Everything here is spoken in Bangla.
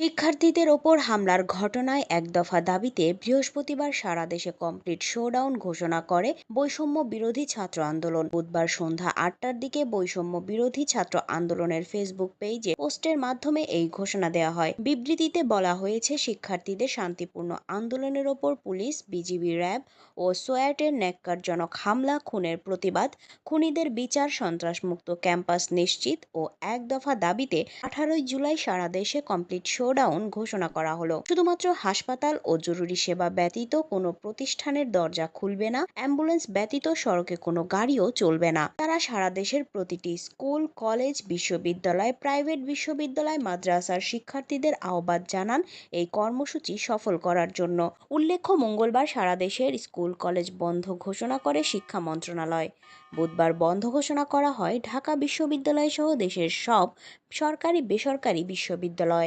শিক্ষার্থীদের ওপর হামলার ঘটনায় এক দফা দাবিতে বৃহস্পতিবার সারা দেশে কমপ্লিট শোডাউন ঘোষণা করে বৈষম্য বিরোধী ছাত্র আন্দোলন। বুধবার সন্ধ্যা আটটার দিকে বৈষম্য বিরোধী ছাত্র আন্দোলনের ফেসবুক পেজে পোস্টের মাধ্যমে এই ঘোষণা দেওয়া হয়। বিবৃতিতে বলা হয়েছে, শিক্ষার্থীদের শান্তিপূর্ণ আন্দোলনের ওপর পুলিশ, বিজিবি র্যাব ও সোয়াটের ন্যাক্কারজনক হামলা, খুনের প্রতিবাদ, খুনিদের বিচার, সন্ত্রাসমুক্ত ক্যাম্পাস নিশ্চিত ও এক দফা দাবিতে আঠারোই জুলাই সারা দেশে কমপ্লিট শোডাউন ঘোষণা করা হলো। শুধুমাত্র হাসপাতাল ও জরুরি সেবা ব্যতীত কোনো প্রতিষ্ঠানের দরজা খুলবে না, অ্যাম্বুলেন্স ব্যতীত সড়কে কোনো গাড়িও চলবে না। তারা সারা দেশের প্রতিটি স্কুল, কলেজ, বিশ্ববিদ্যালয়, প্রাইভেট বিশ্ববিদ্যালয়, মাদ্রাসার শিক্ষার্থীদের আহ্বান জানান এই কর্মসূচি সফল করার জন্য। উল্লেখ্য, মঙ্গলবার সারা দেশের স্কুল, কলেজ বন্ধ ঘোষণা করে শিক্ষা মন্ত্রণালয়। বুধবার বন্ধ ঘোষণা করা হয় ঢাকা বিশ্ববিদ্যালয় সহ দেশের সব সরকারি বেসরকারি বিশ্ববিদ্যালয়।